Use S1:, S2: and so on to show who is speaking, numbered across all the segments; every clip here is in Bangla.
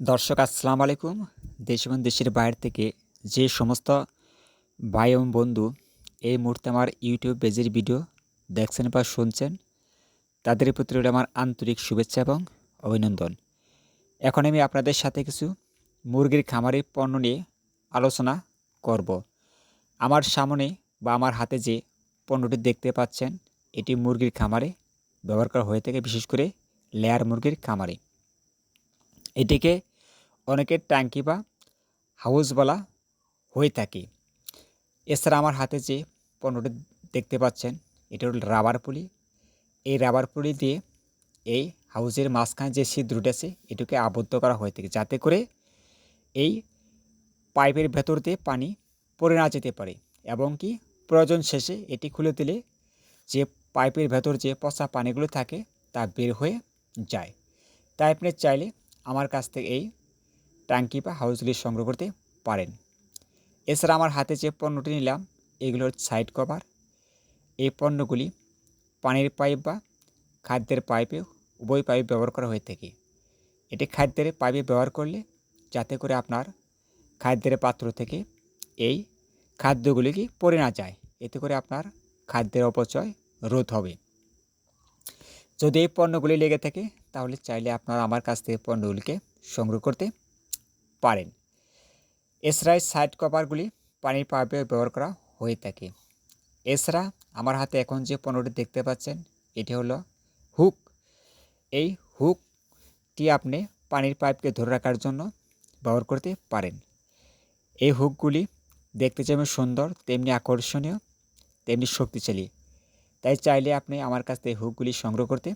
S1: দর্শক, আসসালামু আলাইকুম। দেশ এবং দেশের বাইরে থেকে যে সমস্ত ভাই এবং বন্ধু এই মুহূর্তে আমার ইউটিউব পেজের ভিডিও দেখছেন বা শুনছেন, তাদের প্রতি আমার আন্তরিক শুভেচ্ছা এবং অভিনন্দন। এখন আমি আপনাদের সাথে কিছু মুরগির খামারের পণ্য নিয়ে আলোচনা করব। আমার সামনে বা আমার হাতে যে পণ্যটি দেখতে পাচ্ছেন, এটি মুরগির খামারে ব্যবহার করা হয়ে থাকে, বিশেষ করে লেয়ার মুরগির খামারে। এটিকে অনেকের ট্যাঙ্কি বা হাউস বলা হয়ে থাকে। এছাড়া আমার হাতে যে পণ্যটি দেখতে পাচ্ছেন, এটা হল রাবার পুলি। এই রাবার পুলি দিয়ে এই হাউসের মাঝখানে যে ছিদ্রটি আছে, এটিকে আবদ্ধ করা হয়ে থাকে যাতে করে এই পাইপের ভেতর দিয়ে পানি পড়ে না যেতে পারে এবং কি প্রয়োজন শেষে এটি খুলে দিলে যে পাইপের ভেতর যে পচা পানিগুলো থাকে তা বের হয়ে যায়। তাই আপনি চাইলে আমার কাছ থেকে এই ট্যাঙ্কি বা হাউসগুলি সংগ্রহ করতে পারেন। এছাড়া আমার হাতে যে পণ্যটি নিলাম এগুলোর সাইড কভার এই পণ্যগুলি পানির পাইপ বা খাদ্যের পাইপে উভয় পাইপ ব্যবহার করা হয়ে থাকে। এটি খাদ্যের পাইপে ব্যবহার করলে যাতে করে আপনার খাদ্যের পাত্র থেকে এই খাদ্যগুলি কি পড়ে না যায়। এতে করে আপনার খাদ্যের অপচয় রোধ হবে। যদি এই পণ্যগুলি লেগে থাকে, তাহলে চাইলে আপনারা আমার কাছ থেকে পণ্যগুলিকে সংগ্রহ করতে পারেন। এছাড়াই সাইড কভারগুলি পানির পাইপে ব্যবহার করা হয়ে থাকে। এছাড়া আমার হাতে এখন যে পণ্যটি দেখতে পাচ্ছেন, এটি হলো হুক। এই হুকটি আপনি পানির পাইপকে ধরে রাখার জন্য ব্যবহার করতে পারেন। এই হুকগুলি দেখতে যেমন সুন্দর, তেমনি আকর্ষণীয়, তেমনি শক্তিশালী। তাই চাইলে আপনি আমার কাছ থেকে হুকগুলি সংগ্রহ করতে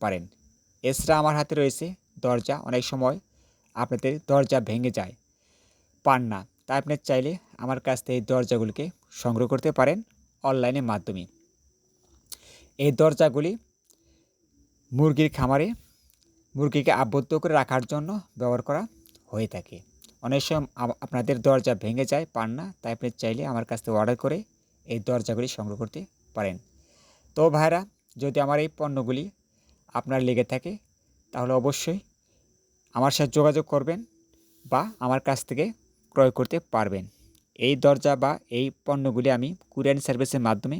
S1: পারেন। এছাড়া আমার হাতে রয়েছে। দরজা অনেক সময় আপনাদের দরজা ভেঙে যায়। পান না তাই আপনি চাইলে আমার কাছ থেকে এই দরজাগুলিকে সংগ্রহ করতে পারেন অনলাইনের মাধ্যমে। এই দরজাগুলি মুরগির খামারে মুরগিকে আবদ্ধ করে রাখার জন্য ব্যবহার করা হয়ে থাকে। অনেক সময় আপনাদের দরজা ভেঙে যায়, পান না তাই আপনি চাইলে আমার কাছ থেকে অর্ডার করে এই দরজাগুলি সংগ্রহ করতে পারেন। তো ভাইরা যদি আমার এই পণ্যগুলি আপনার লেগে থাকে, তাহলে অবশ্যই আমার সাথে যোগাযোগ করবেন বা আমার কাছ থেকে ক্রয় করতে পারবেন। এই দরজা বা এই পণ্যগুলি আমি কুরিয়ার সার্ভিসের মাধ্যমে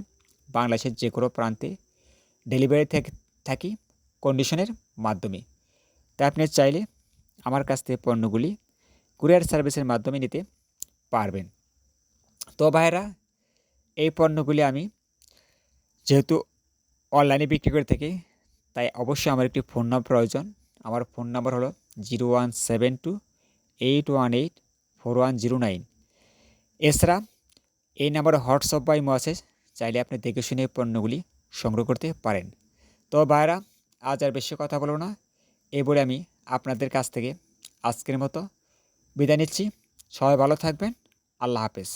S1: বাংলাদেশের যে কোনো প্রান্তে ডেলিভারি থেকে, থাকি কন্ডিশনের মাধ্যমে। তাই আপনি চাইলে আমার কাছ থেকে পণ্যগুলি কুরিয়ার সার্ভিসের মাধ্যমে নিতে পারবেন। তো ভাইরা এই পণ্যগুলি আমি যেহেতু অনলাইনে বিক্রি করে থাকি, তাই অবশ্যই আমার একটি ফোন নাম্বার প্রয়োজন। আমার ফোন নাম্বার হলো zero one seven two eight one eight four one zero nine. এছাড়া এই নাম্বারে হোয়াটসঅ্যাপ বা ইমো আছে, চাইলে আপনি দেখে শুনে পণ্যগুলি সংগ্রহ করতে পারেন। তো ভাইরা আজ আর বেশি কথা বলব না। এই বলে আমি আপনাদের কাছ থেকে আজকের মতো বিদায় নিচ্ছি। সবাই ভালো থাকবেন। আল্লাহ হাফেজ।